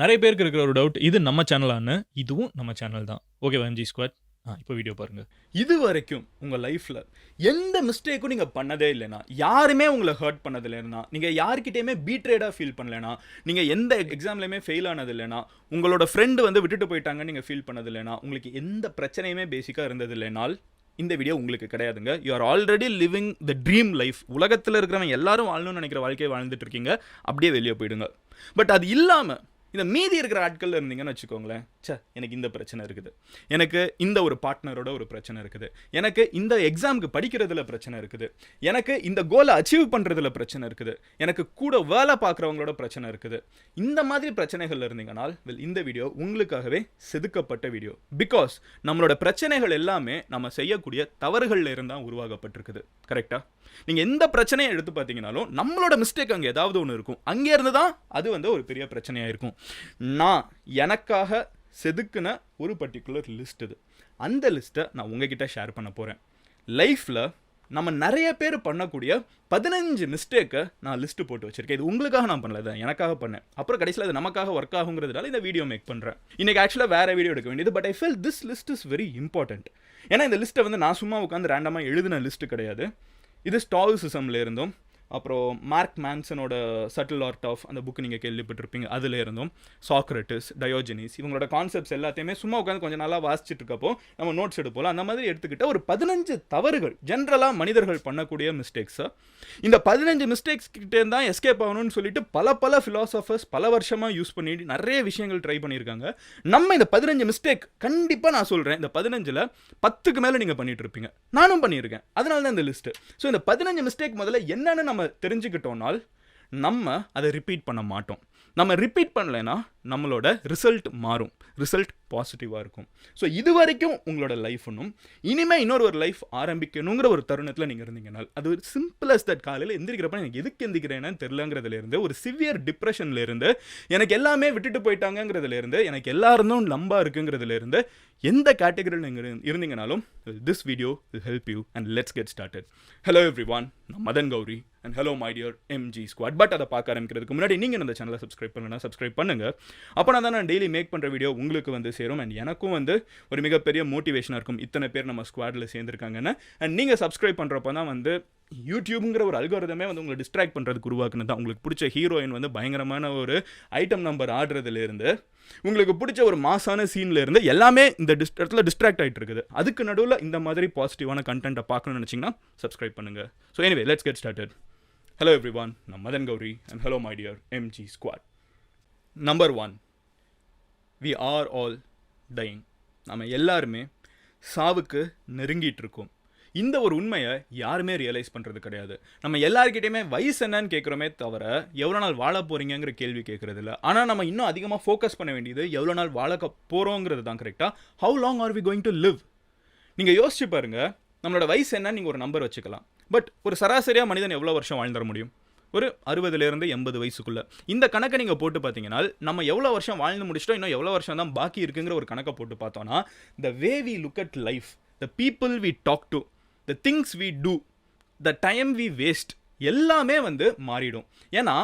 நிறைய பேருக்கு இருக்கிற ஒரு டவுட் இது நம்ம சேனலான்னு இதுவும் நம்ம சேனல் தான். ஓகே எம்ஜி ஸ்குவாட் ஆ இப்போ வீடியோ பாருங்கள் இது வரைக்கும் உங்கள் லைஃப்பில் எந்த மிஸ்டேக்கும் நீங்கள் பண்ணதே இல்லைனா யாருமே உங்களை ஹர்ட் பண்ணது இல்லைனா நீங்கள் யார்கிட்டயுமே பீட்ரேடாக ஃபீல் பண்ணலைனா நீங்கள் எந்த எக்ஸாம்லையுமே ஃபெயில் ஆனது இல்லைனா உங்களோட ஃப்ரெண்டு வந்து விட்டுட்டு போயிட்டாங்கன்னு நீங்கள் ஃபீல் பண்ணது இல்லைனா உங்களுக்கு எந்த பிரச்சனையுமே பேசிக்காக இருந்தது இல்லைனால் இந்த வீடியோ உங்களுக்கு கிடையாதுங்க. You are already living the dream life உலகத்தில் இருக்கிறவங்க எல்லாரும் வாழணும்னு நினைக்கிற வாழ்க்கையை வாழ்ந்துட்டு இருக்கீங்க. அப்படியே வெளியே போயிடுங்க. பட் அது இல்லாமல் இந்த மீதி இருக்கிற ஆட்கள் இருந்தீங்கன்னு வச்சுக்கோங்களேன். சே எனக்கு இந்த பிரச்சனை இருக்குது. எனக்கு இந்த ஒரு பார்ட்னரோட ஒரு பிரச்சனை இருக்குது. எனக்கு இந்த எக்ஸாமுக்கு படிக்கிறதுல பிரச்சனை இருக்குது. எனக்கு இந்த கோலை அச்சீவ் பண்ணுறதுல பிரச்சனை இருக்குது. எனக்கு கூட வேலை பார்க்குறவங்களோட பிரச்சனை இருக்குது. இந்த மாதிரி பிரச்சனைகள் இருந்தீங்கனால் வெல் இந்த வீடியோ உங்களுக்காகவே செதுக்கப்பட்ட வீடியோ பிகாஸ் நம்மளோட பிரச்சனைகள் எல்லாமே நம்ம செய்யக்கூடிய தவறுகளில் இருந்தால் உருவாக்கப்பட்டிருக்குது. கரெக்டாக நீங்கள் எந்த பிரச்சனையை எடுத்து பார்த்தீங்கனாலும் நம்மளோட மிஸ்டேக் அங்கே ஏதாவது ஒன்று இருக்கும். அங்கே இருந்து தான் அது வந்து ஒரு பெரிய பிரச்சனையாக இருக்கும். நான் எனக்காக செதுக்குன ஒரு பர்டிகுலர் லிஸ்ட் இது. அந்த லிஸ்ட்டை நான் உங்ககிட்ட ஷேர் பண்ண போகிறேன் லைஃப்பில் நம்ம நிறைய பேர் பண்ணக்கூடிய பதினஞ்சு மிஸ்டேக்கை நான் லிஸ்ட்டு போட்டு வச்சுருக்கேன். இது உங்களுக்காக நான் பண்ணல இதை எனக்காக பண்ணேன். அப்புறம் கடைசியில் அது நமக்காக ஒர்க் ஆகுங்கிறதுனால இந்த வீடியோ மேக் பண்ணுறேன் இன்றைக்கி ஆக்சுவலாக வேறு வீடியோ எடுக்க வேண்டியது but I feel this list is very important ஏன்னா இந்த லிஸ்ட்டை வந்து நான் சும்மா உட்காந்து ரேண்டமாக எழுதின லிஸ்ட்டு கிடையாது. இது ஸ்டால்சிசம்ல இருந்தும் அப்புறம் மார்க் மேன்சனோட சட்டில் ஆர்ட் ஆஃப் அந்த புக்கு நீங்கள் கேள்விப்பட்டிருப்பீங்க. அதில் இருந்தும் சாக்ரட்டிஸ் டயோஜனிஸ் இவங்களோட கான்செப்ட்ஸ் எல்லாத்தையுமே சும்மா உட்காந்து கொஞ்சம் நல்லா வாசிச்சுட்டு இருக்கப்போ நம்ம நோட்ஸ் எடுப்போம் அந்த மாதிரி எடுத்துக்கிட்ட ஒரு பதினஞ்சு தவறுகள் ஜென்ரலாக மனிதர்கள் பண்ணக்கூடிய மிஸ்டேக்ஸை இந்த பதினஞ்சு மிஸ்டேக்ஸ் கிட்டே தான் எஸ்கேப் ஆகணும்னு சொல்லிட்டு பல பல ஃபிலாசபர்ஸ் பல வருஷமாக யூஸ் பண்ணி நிறைய விஷயங்கள் ட்ரை பண்ணியிருக்காங்க. நம்ம இந்த பதினஞ்சு மிஸ்டேக் கண்டிப்பாக நான் சொல்கிறேன் இந்த பதினஞ்சில் பத்துக்கு மேலே நீங்கள் பண்ணிட்டு இருப்பீங்க. நானும் பண்ணியிருக்கேன். அதனால தான் இந்த லிஸ்ட்டு ஸோ இந்த பதினஞ்சு மிஸ்டேக் முதல்ல என்னென்னு நம்ம தெரிஞ்சுக்கிட்டோம்னால் நம்ம அதை ரிப்பீட் பண்ண மாட்டோம். நம்ம ரிப்பீட் பண்ணலைன்னா நம்மளோட ரிசல்ட் மாறும். ரிசல்ட் பாசிட்டிவாக இருக்கும். ஸோ இது வரைக்கும் உங்களோட லைஃப் ஒன்றும் இனிமேல் இன்னொரு ஒரு லைஃப் ஆரம்பிக்கணுங்கிற ஒரு தருணத்தில் நீங்கள் இருந்தீங்கனால் அது ஒரு சிம்பிளஸ் தட் காலையில் எந்திரிக்கிறப்ப எனக்கு எதுக்கு எந்திரிக்கிறேன்னு தெரிலங்கிறதுலேருந்து ஒரு சிவியர் டிப்ரெஷன்லேருந்து எனக்கு எல்லாமே விட்டுட்டு போயிட்டாங்கங்கிறதுலேருந்து எனக்கு எல்லா இருந்தும் லம்பா இருக்குங்கிறதுலேருந்து எந்த கேட்டகரியில் நீங்கள் இருந்தீங்கனாலும் this video will help you and let's get started hello everyone நான் Madan Gowri and hello my dear MG squad but அதை பார்க்க ஆரம்பிக்கிறதுக்கு முன்னாடி நீங்கள் இந்த சேனலை சப்ஸ்கிரைப் பண்ணலன்னா சப்ஸ்கிரைப் பண்ணுங்கள் அப்போ தான் நான் டெய்லி மேக் பண்ணுற வீடியோ உங்களுக்கு வந்து சேரும். அண்ட் எனக்கும் வந்து ஒரு மிகப்பெரிய மோட்டிவேஷனாக இருக்கும். இத்தனை பேர் நம்ம ஸ்குவாடில் சேர்ந்துருக்காங்கன்னு. அண்ட் நீங்கள் சப்ஸ்கிரைப் பண்ணுறப்ப தான் வந்து யூடியூப்ங்கிற ஒரு அல்காரதமே வந்து உங்களை டிஸ்ட்ராக்ட் பண்ணுறதுக்கு உருவாக்குனது தான். உங்களுக்கு பிடிச்ச ஹீரோயின் வந்து பயங்கரமான ஒரு ஐட்டம் நம்பர் ஆடுறதுலேருந்து உங்களுக்கு பிடிச்ச ஒரு மாசான சீன்ல இருந்து எல்லாமே இந்த டிஸ் இடத்துல டிஸ்ட்ராக்ட் ஆகிட்டு இருக்குது. அதுக்கு நடுவில் இந்த மாதிரி பாசிட்டிவான கண்டென்ட்டை பார்க்கணும்னு நினச்சிங்கன்னா சப்ஸ்கிரைப் பண்ணுங்கள் so anyway let's get started hello everyone நான் Madan Gowri. And hello my dear MG squad number one we are all dying நம்ம எல்லாருமே சாவுக்கு நெருங்கிட்டு இருக்கோம் இந்த ஒரு உண்மையை யாருமே ரியலைஸ் பண்ணுறது கிடையாது. நம்ம எல்லாருக்கிட்டையுமே வயசு என்னன்னு கேட்குறோமே தவிர எவ்வளோ நாள் வாழ போகிறீங்கிற கேள்வி கேட்குறது இல்லை. ஆனால் நம்ம இன்னும் அதிகமாக ஃபோக்கஸ் பண்ண வேண்டியது எவ்வளோ நாள் வாழ போகிறோங்கிறது தான் கரெக்டாக how long are we going to live நீங்கள் யோசிச்சு பாருங்கள் நம்மளோட வயசு என்ன நீங்கள் ஒரு நம்பர் வச்சுக்கலாம். பட் ஒரு சராசரியாக மனிதன் எவ்வளோ வருஷம் வாழ்ந்துட முடியும்? ஒரு அறுபதுலேருந்து எண்பது வயசுக்குள்ளே. இந்த கணக்கை நீங்கள் போட்டு பார்த்தீங்கன்னா நம்ம எவ்வளோ வருஷம் வாழ்ந்து முடிச்சிட்டோம் இன்னும் எவ்வளோ வருஷம் தான் பாக்கி இருக்குங்கிற ஒரு கணக்கை போட்டு பார்த்தோன்னா the way we look at life the people we talk to the things we do the time we waste எல்லாமே வந்து மாறிடும். ஏன்னா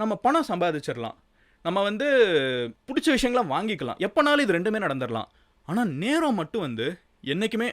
நம்ம பணம் சம்பாதிச்சிடலாம். நம்ம வந்து பிடிச்ச விஷயங்களை வாங்கிக்கலாம். எப்போனாலும் இது ரெண்டுமே நடந்துடலாம். ஆனால் நேரம் மட்டும் வந்து என்றைக்குமே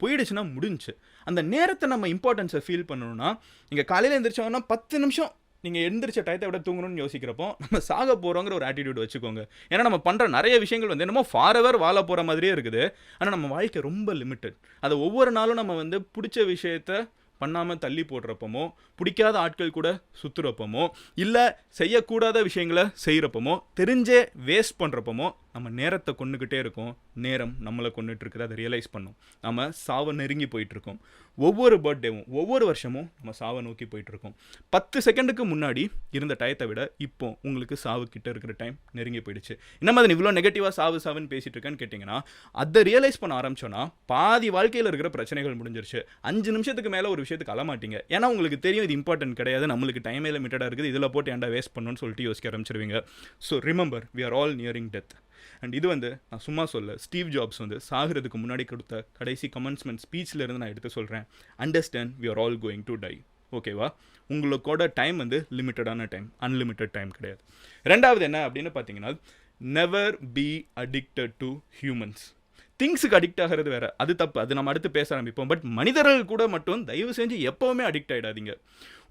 போயிடுச்சுன்னா முடிஞ்சுச்சு அந்த நேரத்தை நம்ம இம்பார்ட்டன்ஸை ஃபீல் பண்ணணும்னா நீங்கள் காலையில் எழுந்திரிச்சோன்னா பத்து நிமிஷம் நீங்கள் எழுந்திரிச்ச டயத்தை விட தூங்கணும்னு யோசிக்கிறப்போ நம்ம சாக போகிறோங்கிற ஒரு ஆட்டிடியூட் வச்சுக்கோங்க. ஏன்னா நம்ம பண்ணுற நிறைய விஷயங்கள் வந்து என்னமோ ஃபாரெவர் வாழ போகிற மாதிரியே இருக்குது. ஆனால் நம்ம வாழ்க்கை ரொம்ப லிமிட்டட் அதை ஒவ்வொரு நாளும் நம்ம வந்து பிடிச்ச விஷயத்த பண்ணாமல் தள்ளி போடுறப்பமோ பிடிக்காத ஆட்கள் கூட சுற்றுறப்பமோ இல்லை செய்யக்கூடாத விஷயங்களை செய்கிறப்பமோ தெரிஞ்சே வேஸ்ட் பண்ணுறப்பமோ நம்ம நேரத்தை கொண்டுக்கிட்டே இருக்கோம் நேரம் நம்மளை கொண்டுட்டு அதை ரியலைஸ் பண்ணும். நம்ம சாவை நெருங்கி போயிட்டுருக்கோம் ஒவ்வொரு பர்த்டேவும் ஒவ்வொரு வருஷமும் நம்ம சாவை நோக்கி போயிட்டுருக்கோம் பத்து செகண்டுக்கு முன்னாடி இருந்த டயத்தை விட இப்போ உங்களுக்கு சாவு கிட்ட இருக்கிற டைம் நெருங்கி போயிடுச்சு. என்ன மாதிரி இவ்வளோ நெகட்டிவாக சாவு சாவுன்னு பேசிகிட்டு இருக்கேன்னு கேட்டிங்கன்னா அதை ரியலைஸ் பண்ண ஆரம்பிச்சோன்னா பாதி வாழ்க்கையில் இருக்கிற பிரச்சனைகள் முடிஞ்சிருச்சு. அஞ்சு நிமிஷத்துக்கு மேலே ஒரு விஷயத்துக்கு அழமாட்டீங்க. ஏன்னா உங்களுக்கு தெரியும் இது இம்பார்ட்டன்ட் கிடையாது. நம்மளுக்கு டைமே லிமிட்டடாக இருக்குது. இதில் போட்டு ஏன்டா வேஸ்ட் பண்ணணும்னு சொல்லிட்டு யோசிக்க ஆரம்பிச்சிருவீங்க. So remember we are all nearing death and இது வந்து நான் சும்மா சொல்ல ஸ்டீவ் ஜாப்ஸ் வந்து சாகிறதுக்கு முன்னாடி கொடுத்த கடைசி கமெண்ட்ஸ்மெண்ட் ஸ்பீச்சில் இருந்து நான் எடுத்து சொல்கிறேன் understand we are all going to die ஓகேவா உங்களோட டைம் வந்து லிமிட்டடான டைம் அன்லிமிட்டட் டைம் கிடையாது. ரெண்டாவது என்ன அப்படின்னு பார்த்தீங்கன்னா never be addicted to humans திங்ஸுக்கு addict ஆகிறது வேற. அது தப்பு. அது நம்ம அடுத்து பேச ஆரம்பிப்போம். பட் மனிதர்கள் கூட மட்டும் தயவு செஞ்சு எப்போவுமே அடிக்ட் ஆயிடாதீங்க.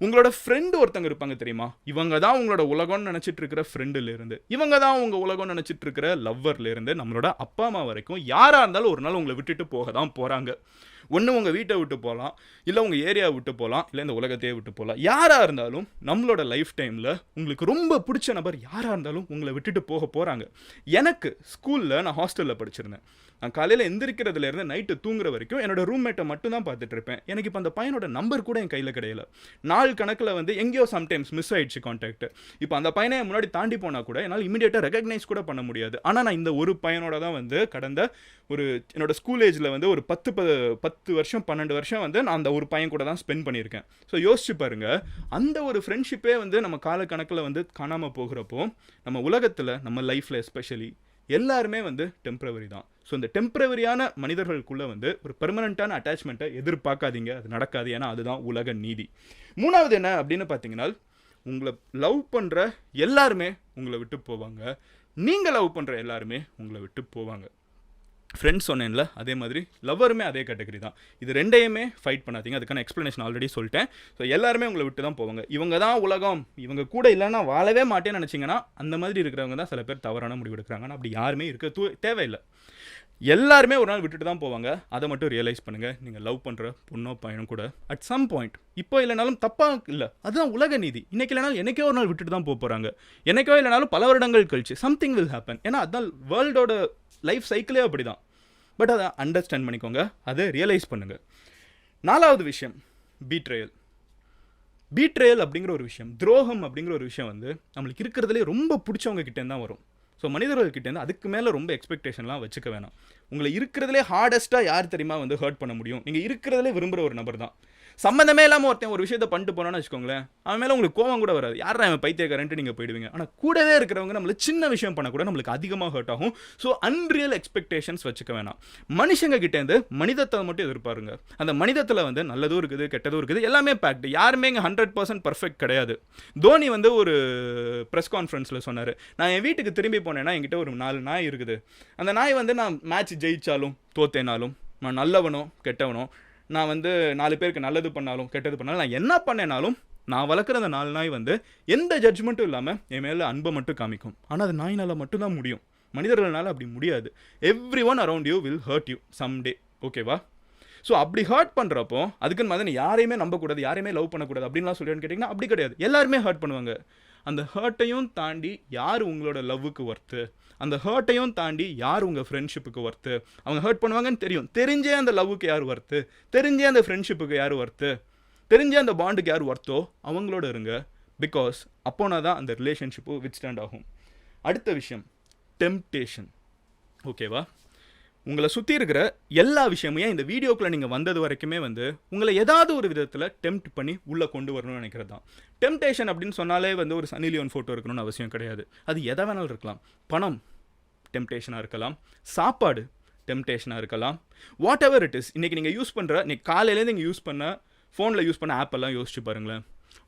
உங்களோட ஃப்ரெண்டு ஒருத்தங்க இருப்பாங்க தெரியுமா? இவங்க தான் உங்களோட உலகம்னு நினச்சிட்டு இருக்கிற ஃப்ரெண்டுல இருந்து. இவங்க தான் உங்க உலகம்னு நினச்சிட்டு இருக்கிற லவ்வர்ல இருந்து நம்மளோட அப்பா அம்மா வரைக்கும் யாராக இருந்தாலும் ஒரு நாள் உங்களை விட்டுட்டு போக தான் போறாங்க. ஒன்று உங்கள் வீட்டை விட்டு போகலாம் இல்லை உங்கள் ஏரியாவை விட்டு போகலாம் இல்லை இந்த உலகத்தையே விட்டு போகலாம் யாராக இருந்தாலும் நம்மளோட லைஃப் டைமில் உங்களுக்கு ரொம்ப பிடிச்ச நபர் யாராக இருந்தாலும் உங்களை விட்டுட்டு போக போகிறாங்க எனக்கு ஸ்கூலில் நான் ஹாஸ்டலில் படிச்சிருந்தேன். நான் காலையில் எந்திரிக்கிறதுலேருந்து நைட்டு தூங்குற வரைக்கும் என்னோட ரூம்மேட்டை மட்டும் தான் பார்த்துட்டு இருப்பேன். எனக்கு இப்போ அந்த பையனோட நம்பர் கூட என் கையில் கிடையல. நாள் கணக்கில் வந்து எங்கேயோ சம்டைம்ஸ் மிஸ் ஆயிடுச்சு கான்டாக்ட் இப்போ அந்த பையனை முன்னாடி தாண்டி போனால் கூட என்னால் இமீடியட்டாக ரெகக்னைஸ் கூட பண்ண முடியாது. ஆனால் நான் இந்த ஒரு பையனோட தான் வந்து கடந்த ஒரு என்னோட ஸ்கூல் ஏஜில் வந்து ஒரு பத்து ப பத்து வருஷம் பன்னெண்டு வருஷம் வந்து நான் அந்த ஒரு பையன் கூட தான் ஸ்பெண்ட் பண்ணியிருக்கேன். ஸோ யோசிச்சு பாருங்க அந்த ஒரு ஃப்ரெண்ட்ஷிப்பே வந்து நம்ம காலக்கணக்கில் வந்து காணாமல் போகிறப்போ நம்ம உலகத்தில் நம்ம லைஃப்பில் எஸ்பெஷலி எல்லாருமே வந்து டெம்ப்ரவரி தான். ஸோ இந்த டெம்ப்ரவரியான மனிதர்களுக்குள்ளே வந்து ஒரு பெர்மனண்ட்டான அட்டாச்மெண்ட்டை எதிர்பார்க்காதீங்க. அது நடக்காது. ஏன்னா அதுதான் உலக நீதி. மூணாவது என்ன அப்படின்னு பார்த்தீங்கன்னா உங்களை லவ் பண்ணுற எல்லாருமே உங்களை விட்டு போவாங்க. நீங்கள் லவ் பண்ணுற எல்லாருமே உங்களை விட்டு போவாங்க. ஃப்ரெண்ட்ஸ் சொன்னேன்ல அதே மாதிரி லவ்வருமே அதே கேட்டகரி தான். இது ரெண்டையுமே ஃபைட் பண்ணாதீங்க. அதுக்கான எக்ஸ்ப்ளனேஷன் ஆல்ரெடி சொல்லிட்டேன். ஸோ எல்லாருமே உங்களை விட்டு தான் போவாங்க. இவங்க தான் உலகம். இவங்க கூட இல்லைன்னா வாழவே மாட்டேன்னு நினச்சிங்கன்னா அந்த மாதிரி இருக்கிறவங்க தான் சில பேர் தவறான முடிவு எடுக்கிறாங்க. அப்படி யாருமே இருக்க தூ தேவையில்லை. எல்லாருமே ஒரு நாள் விட்டுட்டு தான் போவாங்க. அதை மட்டும் ரியலைஸ் பண்ணுங்கள் நீங்கள் லவ் பண்ணுற பொண்ணோ பையனும் கூட அட் சம் பாயிண்ட் இப்போ இல்லைனாலும் தப்பாக இல்லை. அதுதான் உலக நீதி. இன்றைக்கி இல்லைனாலும் என்னைக்கோ ஒரு நாள் விட்டுட்டு தான் போக போகிறாங்க என்னைக்கோ இல்லைனாலும் பல வருடங்கள் கழிச்சு சம்திங் வில் ஹேப்பன் ஏன்னா அதான் வேர்ல்டோட லைஃப் சைக்கிளே அப்படி தான் பட் அதை அண்டர்ஸ்டாண்ட் பண்ணிக்கோங்க. அதை ரியலைஸ் பண்ணுங்கள் நாலாவது விஷயம் பீட்ரேயல் பீட்ரேயல் அப்படிங்கிற ஒரு விஷயம் துரோகம் அப்படிங்கிற ஒரு விஷயம் வந்து நம்மளுக்கு இருக்கிறதுலே ரொம்ப பிடிச்சவங்க கிட்டேருந்து தான் வரும். ஸோ மனிதர்கள்கிட்டேருந்து அதுக்கு மேலே ரொம்ப எக்ஸ்பெக்டேஷன்லாம் வச்சுக்க வேணாம். உங்களை இருக்கிறதுலே ஹார்டஸ்ட்டாக யார் தெரியுமா வந்து ஹர்ட் பண்ண முடியும்? நீங்கள் இருக்கிறதுலே விரும்புகிற ஒரு நபர் தான். சம்மந்தமே இல்லாமல் ஒருத்தன் ஒரு விஷயத்தை பண்ணிட்டு போனான்னு வச்சுக்கோங்களேன். அவன் மேலே உங்களுக்கு கோவம் கூட வராது. யாரா அவன் பைத்தியக்காரன்ட்டு நீங்கள் போயிடுவீங்க. ஆனால் கூடவே இருக்கிறவங்க நம்மள சின்ன விஷயம் பண்ண கூட நம்மளுக்கு அதிகமாக ஹர்ட் ஆகும். ஸோ அன்ரியல் எக்ஸ்பெக்டேஷன்ஸ் வச்சுக்க வேணாம். மனுஷங்க கிட்டேருந்து மனிதத்தை மட்டும் எதிர்பாருங்க. அந்த மனிதத்தில் வந்து நல்லதும் இருக்குது கெட்டதும் இருக்குது எல்லாமே பேக்டு யாருமே இங்கே ஹண்ட்ரட் பர்சன்ட் பர்ஃபெக்ட் கிடையாது. தோனி வந்து ஒரு ப்ரெஸ் கான்ஃபரன்ஸில் சொன்னார். நான் என் வீட்டுக்கு திரும்பி போனேன்னா என்கிட்ட ஒரு நாலு நாய் இருக்குது. அந்த நாய் வந்து நான் மேட்ச் ஜெயிச்சாலும் தோத்தேனாலும் நான் நல்லவனோ கெட்டவனோ நான் வந்து நாலு பேருக்கு நல்லது பண்ணாலும் கெட்டது பண்ணாலும் நான் என்ன பண்ணேனாலும் நான் வளர்க்குற அந்த நாலு நாய் வந்து எந்த ஜட்ஜ்மெண்ட்டும் இல்லாமல் என் மேலே அன்பை மட்டும் காமிக்கும். ஆனால் அது நாயினால் மட்டும்தான் முடியும். மனிதர்களால் அப்படி முடியாது. Everyone around you will hurt you someday ஓகேவா ஸோ அப்படி ஹர்ட் பண்ணுறப்போ அதுக்குன்னு மாதிரி யாரையுமே நம்பக்கூடாது யாரையுமே லவ் பண்ணக்கூடாது அப்படின்லாம் சொல்லிட்டு கேட்டிங்கன்னா அப்படி கிடையாது. எல்லாருமே ஹர்ட் பண்ணுவாங்க. அந்த ஹர்ட்டையும் தாண்டி யார் உங்களோட லவ்வுக்கு ஒர்த்து அந்த ஹர்ட்டையும் தாண்டி யார் உங்கள் ஃப்ரெண்ட்ஷிப்புக்கு ஒர்த்து அவங்க ஹர்ட் பண்ணுவாங்கன்னு தெரியும். தெரிஞ்சே அந்த லவ்வுக்கு யார் ஒர்த்து தெரிஞ்சே அந்த ஃப்ரெண்ட்ஷிப்புக்கு யார் ஒர்த்து தெரிஞ்சே அந்த பாண்டுக்கு யார் ஒர்த்தோ அவங்களோட இருங்க. பிகாஸ் அப்போனா தான் அந்த ரிலேஷன்ஷிப்பு வித் ஸ்டாண்ட் ஆகும். அடுத்த விஷயம் டெம்டேஷன் ஓகேவா உங்களை சுற்றி இருக்கிற எல்லா விஷயமும் ஏன் இந்த வீடியோக்குள்ளே நீங்கள் வந்தது வரைக்குமே வந்து உங்களை ஏதாவது ஒரு விதத்தில் டெம்ட் பண்ணி உள்ளே கொண்டு வரணும்னு நினைக்கிறது தான். டெம்டேஷன் அப்படின்னு சொன்னாலே வந்து ஒரு சனிலியோன் ஃபோட்டோ இருக்கணும்னு அவசியம் கிடையாது. அது எதை வேணாலும் இருக்கலாம். பணம் டெம்டேஷனாக இருக்கலாம். சாப்பாடு டெம்டேஷனாக இருக்கலாம். வாட் எவர் இட் இஸ் இன்றைக்கி நீங்கள் யூஸ் பண்ணுற இன்றைக்கி காலையிலேருந்து நீங்கள் யூஸ் பண்ண ஃபோனில் யூஸ் பண்ண ஆப்பெல்லாம் யோசிச்சு பாருங்களேன்.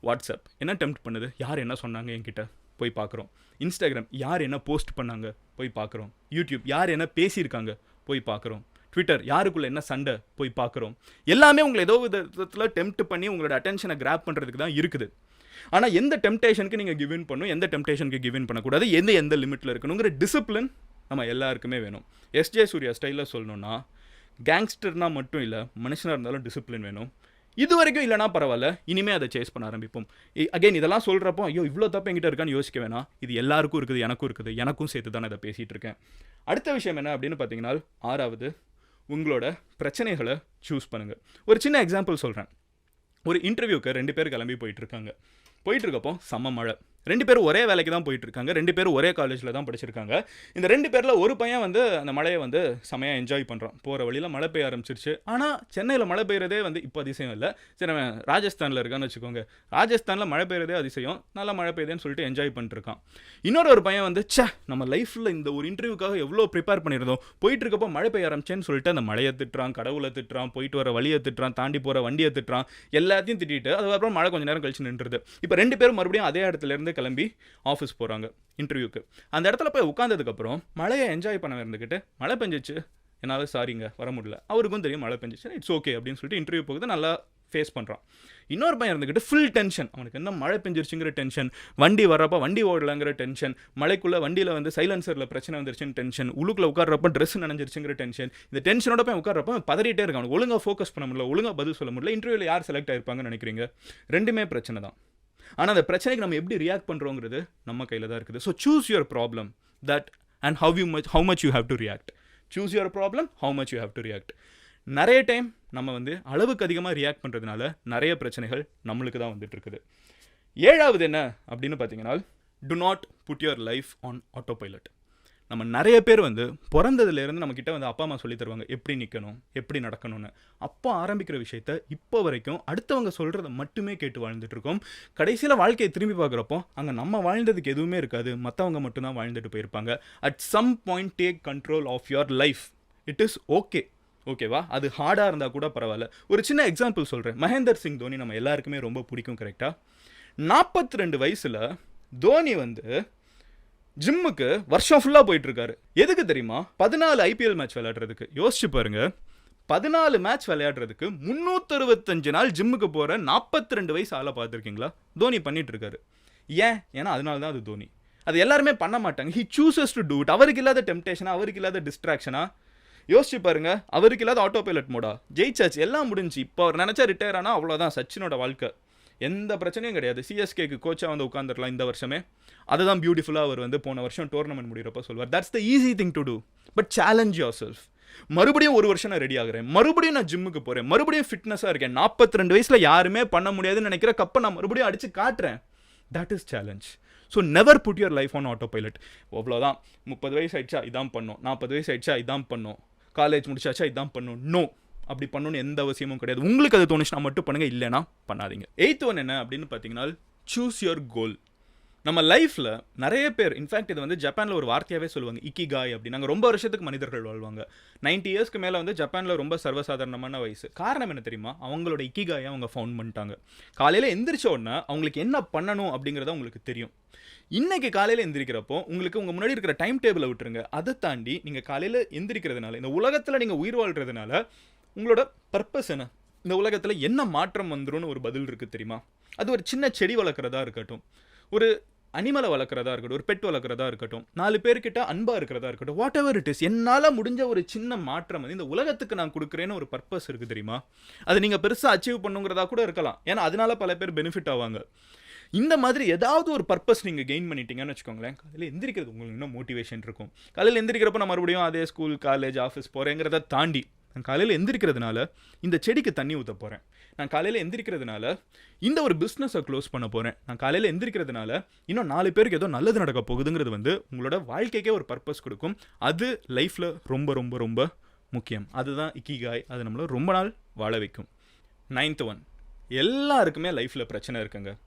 வாட்ஸ்அப் என்ன டெம்ட் பண்ணுது? யார் என்ன சொன்னாங்க என்கிட்ட? போய் பார்க்குறோம். இன்ஸ்டாகிராம் யார் என்ன போஸ்ட் பண்ணாங்க? போய் பார்க்குறோம். யூடியூப் யார் என்ன பேசியிருக்காங்க? போய் பார்க்குறோம். ட்விட்டர் யாருக்குள்ள என்ன சண்டை போய் பார்க்குறோம். எல்லாமே உங்களை ஏதோ விதத்தில் டெம்ட் பண்ணி உங்களோட அட்டென்ஷனை கிராப் பண்ணுறதுக்கு தான் இருக்குது. ஆனால் எந்த டெம்டேஷனுக்கு நீங்கள் கிவின் பண்ணும் எந்த டெம்டேஷனுக்கு கிவின் பண்ணக்கூடாது எந்த எந்த லிமிட்டில் இருக்கணுங்கிற டிசிப்ளின் நம்ம எல்லாருக்குமே வேணும். எஸ்ஜே சூர்யா ஸ்டைலில் சொல்லணுன்னா கேங்ஸ்டர்னால் மட்டும் இல்லை மனுஷனாக இருந்தாலும் டிசிப்ளின் வேணும். இது வரைக்கும் இல்லைனா பரவாயில்ல இனிமேல் அதை சேஸ் பண்ண ஆரம்பிப்போம். அகைன் இதெல்லாம் சொல்கிறப்போ ஐயோ இவ்வளோ தப்பு எங்கிட்ட இருக்கான்னு யோசிக்க வேணாம். இது எல்லாருக்கும் இருக்குது எனக்கும் இருக்குது எனக்கும் சேர்த்து தான் இதை பேசிகிட்டு இருக்கேன். அடுத்த விஷயம் என்ன அப்படின்னு பார்த்தீங்கன்னா ஆறாவது உங்களோட பிரச்சனைகளை சூஸ் பண்ணுங்கள் ஒரு சின்ன எக்ஸாம்பிள் சொல்கிறேன் ஒரு இன்டர்வியூக்கு ரெண்டு பேர் கிளம்பி போயிட்டுருக்காங்க போயிட்டுருக்கப்போ செம்ம மழை. ரெண்டு பேரும் ஒரே வேலைக்கு தான் போயிட்டு இருக்காங்க ரெண்டு பேரும் ஒரே காலேஜில் தான் படிச்சிருக்காங்க. இந்த ரெண்டு பேரில் ஒரு பையன் வந்து அந்த மழையை வந்து செமையாக என்ஜாய் பண்ணுறான் போகிற வழியில் மழை பெய்ய ஆரம்பிச்சிருச்சு. ஆனால் சென்னையில் மழை பெய்யறதே வந்து இப்போ அதிசயம் இல்லை. சரி அவன் ராஜஸ்தானில் இருக்கான்னு வச்சுக்கோங்க. ராஜஸ்தானில் மழை பெய்யறதே அதிசயம். நல்லா மழை பெய்யுதுன்னு சொல்லிட்டு என்ஜாய் பண்ணிட்டுருக்கான் இன்னொரு ஒரு பையன் வந்து சே நம்ம லைஃப்பில் இந்த ஒரு இன்டர்வியூக்காக எவ்வளோ ப்ரிப்பேர் பண்ணியிருந்தோம். போயிட்டு இருக்கப்போ மழை பெய்ய ஆரம்பிச்சேன்னு சொல்லிட்டு அந்த மழையை திட்டுறான் கடவுளை திட்டுறான் போயிட்டு வர வழியை திட்டுறான் தாண்டி போகிற வண்டியை திட்டுறான் எல்லாத்தையும் திட்டிட்டு அதுக்கப்புறம் மழை கொஞ்ச நேரம் கழிச்சு நின்றுது. இப்போ ரெண்டு பேரும் மறுபடியும் அதே இடத்துல இருந்து வீட்டிலேருந்து கிளம்பி ஆஃபீஸ் போகிறாங்க இன்டர்வியூக்கு அந்த இடத்துல போய் உட்காந்ததுக்கப்புறம் மழையை என்ஜாய் பண்ண இருந்துக்கிட்டு மழை பெஞ்சிச்சு. என்னால் சாரிங்க வர முடியல. அவருக்கும் தெரியும் மழை பெஞ்சிச்சு. இட்ஸ் ஓகே அப்படின்னு சொல்லிட்டு இன்டர்வியூ போகுது நல்லா ஃபேஸ் பண்ணுறான் இன்னொரு பையன் இருந்துக்கிட்டு ஃபுல் டென்ஷன் அவனுக்கு என்ன மழை பெஞ்சிருச்சுங்கிற டென்ஷன் வண்டி வர்றப்ப வண்டி ஓடலங்கிற டென்ஷன் மழைக்குள்ளே வண்டியில் வந்து சைலன்சரில் பிரச்சனை வந்துருச்சுன்னு டென்ஷன் உள்ளுக்குள்ள உட்கார்றப்ப ட்ரெஸ் நினைஞ்சிருச்சுங்கிற டென்ஷன் இந்த டென்ஷனோட போய் உட்காரப்ப பதறிட்டே இருக்கான். ஒழுங்காக ஃபோக்கஸ் பண்ண முடியல ஒழுங்காக பதில் சொல்ல முடியல. இன்டர்வியூவில் யார் செலக்ட் ஆயிருப்பாங்கன்னு நினைக்கிறீங்க? ரெண்டுமே பிரச்சனை தான். ஆனால் அந்த பிரச்சனைக்கு நம்ம எப்படி ரியாக்ட் பண்ணுறோங்கிறது நம்ம கையில் தான் இருக்குது. So choose your problem that and how you much how much you have to react choose your problem how much you have to react நிறைய டைம் நம்ம வந்து அளவுக்கு அதிகமாக ரியாக்ட் பண்ணுறதுனால நிறைய பிரச்சனைகள் நம்மளுக்கு தான் வந்துட்டு இருக்குது. ஏழாவது என்ன அப்படின்னு பார்த்தீங்கன்னா do not put your life on auto pilot நம்ம நிறைய பேர் வந்து பிறந்ததுலேருந்து நம்மக்கிட்ட வந்து அப்பா அம்மா சொல்லி தருவாங்க. எப்படி நிற்கணும் எப்படி நடக்கணும்னு. அப்போ ஆரம்பிக்கிற விஷயத்த இப்போ வரைக்கும் அடுத்தவங்க சொல்கிறத மட்டுமே கேட்டு வாழ்ந்துட்டுருக்கோம் கடைசியில் வாழ்க்கையை திரும்பி பார்க்குறப்போ அங்கே நம்ம வாழ்ந்ததுக்கு எதுவுமே இருக்காது. மற்றவங்க மட்டும்தான் வாழ்ந்துட்டு போயிருப்பாங்க. At some point take control of your life it is okay ஓகேவா அது ஹார்டாக இருந்தால் கூட பரவாயில்ல. ஒரு சின்ன எக்ஸாம்பிள் சொல்கிறேன் மகேந்தர் சிங் தோனி நம்ம எல்லாருக்குமே ரொம்ப பிடிக்கும் கரெக்டாக நாற்பத்தி ரெண்டு வயசில் தோனி வந்து ஜிம்முக்கு வருஷம் ஃபுல்லாக போயிட்டு இருக்காரு எதுக்கு தெரியுமா? பதினாலு ஐபிஎல் மேட்ச் விளையாடுறதுக்கு. யோசிச்சு பாருங்க. பதினாலு மேட்ச் விளையாடுறதுக்கு முந்நூற்றறுபத்தஞ்சு நாள் ஜிம்முக்கு போகிற நாற்பத்தி ரெண்டு வயசு ஆளை பார்த்துருக்கீங்களா? தோனி பண்ணிட்டு இருக்காரு ஏன்? ஏன்னா அதனால தான் அது தோனி. அது எல்லாருமே பண்ண மாட்டாங்க. He chooses to do it அவருக்கு இல்லாத டெம்டேஷனா அவருக்கு இல்லாத டிஸ்ட்ராக்ஷனா யோசிச்சு பாருங்க. அவருக்கு இல்லாத ஆட்டோ பைலட் மோடா ஜெயிச்சாச்சு. எல்லாம் முடிஞ்சு. இப்போ அவர் நினச்சா ரிட்டையர் ஆனால் அவ்வளோதான் சச்சினோட வாழ்க்கை. எந்த பிரச்சனையும் கிடையாது. சிஎஸ்கேக்கு கோச்சாக வந்து உட்காந்துருக்கலாம் இந்த வருஷமே. அதுதான் பியூட்டிஃபுல்லாக அவர் வந்து போன வருஷம் டோர்னமெண்ட் முடிகிறப்ப சொல்வார். That's the easy thing to do but challenge yourself மறுபடியும் ஒரு வருஷம் நான் ரெடி ஆகிறேன். மறுபடியும் நான் ஜிம்முக்கு போகிறேன் மறுபடியும் ஃபிட்னஸாக இருக்கேன். நாற்பத்தி ரெண்டு வயசில் யாருமே பண்ண முடியாதுன்னு நினைக்கிற கப்பை நான் மறுபடியும் அடித்து காட்டுறேன். That is challenge so never put your life on auto pilot அவ்வளோதான் முப்பது வயசு ஆயிடுச்சா இதான் பண்ணும். நாற்பது வயசு ஆயிடுச்சா இதான் பண்ணும். காலேஜ் முடிச்சாச்சா இதான் பண்ணும். நோ அப்படி பண்ணணும்னு எந்த அவசியமும் கிடையாது. உங்களுக்கு அது தோணுச்சுன்னா மட்டும் பண்ணுங்கள் இல்லைனா பண்ணாதீங்க. எயித் ஒன் என்ன அப்படின்னு பார்த்தீங்கன்னா சூஸ் யுவர் கோல் நம்ம லைஃப்பில் நிறைய பேர் இன்ஃபேக்ட் இது வந்து ஜப்பானில் ஒரு வார்த்தையாகவே சொல்லுவாங்க இக்கிகாய் அப்படி நாங்கள் ரொம்ப வருஷத்துக்கு மனிதர்கள் வாழ்வாங்க. 90 இயர்ஸ்க்கு மேலே வந்து ஜப்பானில் ரொம்ப சர்வசாதாரணமான வயசு. காரணம் என்ன தெரியுமா? அவங்களோட இக்கிகாயை அவங்க ஃபவுண்ட் பண்ணிட்டாங்க. காலையில் எந்திரிச்ச உடனே அவங்களுக்கு என்ன பண்ணணும் அப்படிங்கிறத உங்களுக்கு தெரியும். இன்றைக்கி காலையில் எந்திரிக்கிறப்போ உங்களுக்கு உங்கள் முன்னாடி இருக்கிற டைம் டேபிளை விட்டுருங்க. அதை தாண்டி நீங்கள் காலையில் எந்திரிக்கிறதுனால இந்த உலகத்தில் நீங்கள் உயிர் வாழ்கிறதுனால உங்களோட பர்பஸ் என்ன? இந்த உலகத்தில் என்ன மாற்றம் வந்துரும்னு ஒரு பதில் இருக்குது தெரியுமா? அது ஒரு சின்ன செடி வளர்க்குறதா இருக்கட்டும். ஒரு அனிமலை வளர்க்குறதா இருக்கட்டும். ஒரு பெட் வளர்க்குறதா இருக்கட்டும். நாலு பேர்கிட்ட அன்பாக இருக்கிறதா இருக்கட்டும். வாட் எவர் இட் இஸ் என்னால் முடிஞ்ச ஒரு சின்ன மாற்றம் வந்து இந்த உலகத்துக்கு நான் கொடுக்குறேன்னு ஒரு பர்பஸ் இருக்குது தெரியுமா? அது நீங்கள் பெருசாக அச்சீவ் பண்ணுங்கிறதா கூட இருக்கலாம். ஏன்னா அதனால பல பேர் பெனிஃபிட் ஆவாங்க. இந்த மாதிரி ஏதாவது ஒரு பர்பஸ் நீங்கள் கெயின் பண்ணிட்டீங்கன்னு வச்சுக்கோங்களேன் காலையில் எந்திரிக்கிறது உங்களுக்கு இன்னும் மோட்டிவேஷன் இருக்கும். காலையில் எந்திரிக்கிறப்ப நான் மறுபடியும் அதே ஸ்கூல் காலேஜ் ஆஃபீஸ் போகிறேங்கிறத தாண்டி நான் காலையில் எந்திரிக்கிறதுனால இந்த செடிக்கு தண்ணி ஊற்ற போகிறேன் நான் காலையில் எந்திரிக்கிறதுனால இந்த ஒரு பிஸ்னஸை க்ளோஸ் பண்ண போகிறேன் நான் காலையில் எந்திரிக்கிறதுனால இன்னும் நாலு பேருக்கு ஏதோ நல்லது நடக்க போகுதுங்கிறது வந்து உங்களோட வாழ்க்கைக்கே ஒரு பர்பஸ் கொடுக்கும். அது லைஃப்பில் ரொம்ப ரொம்ப ரொம்ப முக்கியம். அதுதான் இக்கிகாய். அது நம்மளை ரொம்ப நாள் வாழ வைக்கும். நைன்த் ஒன் எல்லாருக்குமே லைஃப்பில் பிரச்சனை இருக்குங்க.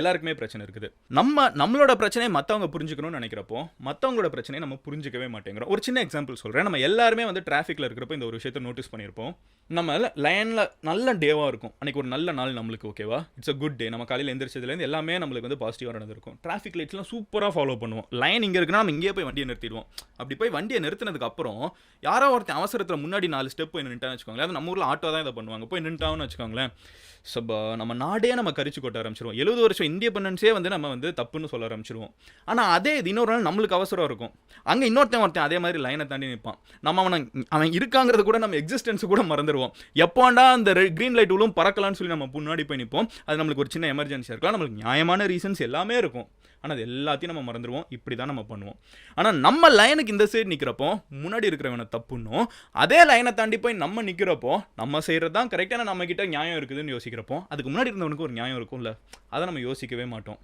எல்லாருக்குமே பிரச்சனை இருக்குது. நம்ம நம்மளோட பிரச்சனையை மற்றவங்க புரிஞ்சுக்கணும்னு நினைக்கிறப்போ மற்றவங்களோட பிரச்சனையை நம்ம புரிஞ்சிக்கவே மாட்டேங்கிறோம். ஒரு சின்ன எக்ஸாம்பிள் சொல்கிறேன் நம்ம எல்லாருமே வந்து டிராஃபிக்கில் இருக்கிறப்போ இந்த ஒரு விஷயத்தை நோட்டீஸ் பண்ணியிருப்போம். நம்ம லைனில் நல்ல டேவாக இருக்கும். அன்றைக்கி ஒரு நல்ல நாள் நம்மளுக்கு ஓகேவா இட்ஸ் அ குட் டே நம்ம காலையில் எந்திரிச்சதுலேருந்து எல்லாமே நம்மளுக்கு வந்து பாசிட்டிவாக நடந்திருக்கும். டிராஃபிக் லைட்ஸ்லாம் சூப்பராக ஃபாலோ பண்ணுவோம். லைன் இங்கே இருக்குன்னா நம்ம இங்கேயே போய் வண்டியை நிறுத்திடுவோம். அப்படி போய் வண்டியை நிறுத்தினதுக்கு அப்புறம் யாரோ ஒருத்தன் அவசரத்தில் முன்னாடி நாலு ஸ்டெப் போய் நின்ட்டான்னு வச்சுக்கோங்களேன். அது நம்ம ஊரில் ஆட்டோ தான் இதை பண்ணுவாங்க. போய் நின்ட்டான்னு வச்சுக்கோங்களேன். சப்பா நம்ம நாடே நம்ம கரிச்சு கொட்ட ஆரம்பிச்சிருவோம். எழுபது வருஷம் இண்டிபெண்டன்ஸே வந்து நம்ம வந்து தப்புன்னு சொல்ல ஆரம்பிச்சிருவோம். ஆனால் அதே இது இன்னொரு நாள் நம்மளுக்கு அவசரம் இருக்கும். அங்கே இன்னொருத்தன் ஒருத்தன் அதே மாதிரி லைனை தாண்டி நிற்பான் நம்ம அவனை அவன் இருக்காங்கிறது கூட நம்ம எக்ஸிஸ்டன்ஸ் கூட மறந்துடுவோம் எப்போண்டா அந்த க்ரீன் லைட் உள்ளும் பறக்கலாம்னு சொல்லி நம்ம முன்னாடி போய் நிற்போம் அது நம்மளுக்கு ஒரு சின்ன எமர்ஜென்சியாக இருக்கலாம். நம்மளுக்கு நியாயமான ரீசன்ஸ் எல்லாமே இருக்கும். ஆனால் அது எல்லாத்தையும் நம்ம மறந்துடுவோம் இப்படி தான் நம்ம பண்ணுவோம். ஆனால் நம்ம லைனுக்கு இந்த சைடு நிற்கிறப்போ முன்னாடி இருக்கிறவனை தப்புன்னும் அதே லைனை தாண்டி போய் நம்ம நிற்கிறப்போ நம்ம செய்கிறது தான் கரெக்டான நம்ம நியாயம் இருக்குதுன்னு யோசிக்கிறப்போ அதுக்கு முன்னாடி இருந்தவனுக்கு ஒரு நியாயம் இருக்கும்ல? அதை நம்ம யோசிக்கவே மாட்டோம்.